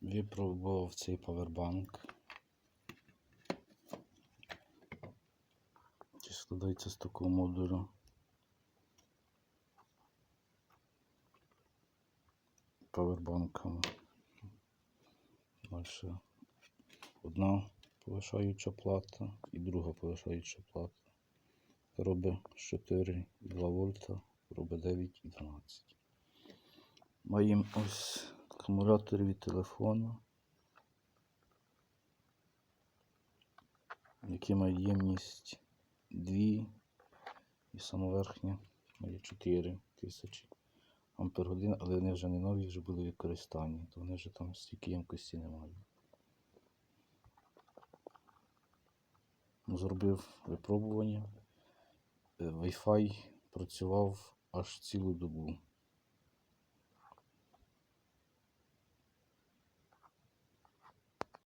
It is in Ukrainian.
Випробував цей павербанк. Чи складається з такого модулю. Павербанком. Далі одна повишаюча плата і друга повишаюча плата. Робить 4,2 вольта, робить 9 і 12. Маємо ось акумулятор від телефону, який має ємність 2 і сама верхня має 4 тисячі ампер але вони вже не нові, вже були використані, то вони вже там стільки ємкості немає. Зробив випробування. Е, Wi-Fi працював аж цілу добу.